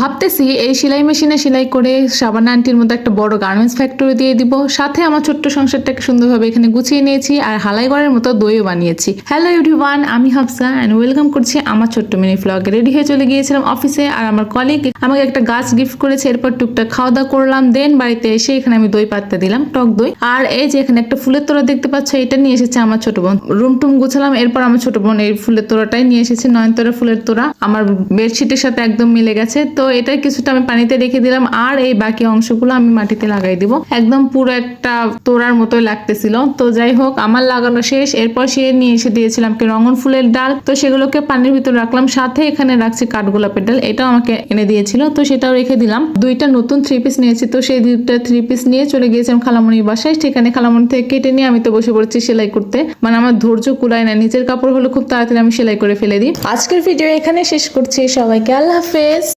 ভাবতেছি এই সেলাই মেশিনে সেলাই করে সাবানা আন্টির মতো একটা বড় গার্মেন্টস ফ্যাক্টরি দিয়ে দিব। সাথে আমার ছোট্ট সংসারটাকে সুন্দরভাবে এখানে গুছিয়ে নিয়েছি আর হালাই ঘরের মতো দইও বানিয়েছি। হ্যালো এভরিওয়ান আমি হাফসা অ্যান্ড ওয়েলকাম করছি আমার ছোট্ট মিনি ফ্লগে রেডি হয়ে চলে গিয়েছিলাম অফিসে আর আমার কলিগ আমাকে একটা গাছ গিফট করেছে, এরপর টুকটাক খাওয়া দাওয়া করলাম দেন বাড়িতে এসে এখানে আমি দই পাততে দিলাম, টক দই। আর এই যে এখানে একটা ফুলের তোড়া দেখতে পাচ্ছ, এটা নিয়ে এসেছে আমার ছোট বোন। রুম টুম গুছালাম, এরপর আমার ছোট বোন এই ফুলের তোড়াটাই নিয়ে এসেছে নয়নতরা ফুলের তোড়া। আমার বেডশিটের সাথে একদম মিলে গেছে, তো এটা কিছুটা আমি পানিতে রেখে দিলাম, আর এই বাকি অংশগুলো আমি মাটিতে লাগাই দিব। একদম পুরো একটা তোড়ার মতো লাগতেছিল। তো যাই হোক, আমার লাগানো শেষ। এরপর সে নিয়ে এসে দিয়েছিলাম কি রঙন ফুলের ডাল। তো সেগুলোকে পানির ভিতর রাখলাম। সাথে এখানে রাখছি কাঠগোলাপের ডাল। এটাও আমাকে এনে দিয়েছিল। তো সেটাও রেখে দিলাম। দুইটা নতুন থ্রি পিস নিয়েছি। তো সেই দুইটা থ্রি পিস নিয়ে চলে গিয়েছিলাম খালামণির বাসায়। সেখানে খালামণি থেকে কেটে নিয়ে আমি তো বসে পড়েছি সেলাই করতে। মানে আমার ধৈর্য কুলায় না। নিজের কাপড় হলে খুব তাড়াতাড়ি আমি সেলাই করে ফেলে দিই। আজকের ভিডিও এখানে শেষ করছি। সবাইকে আল্লাহ হাফেজ।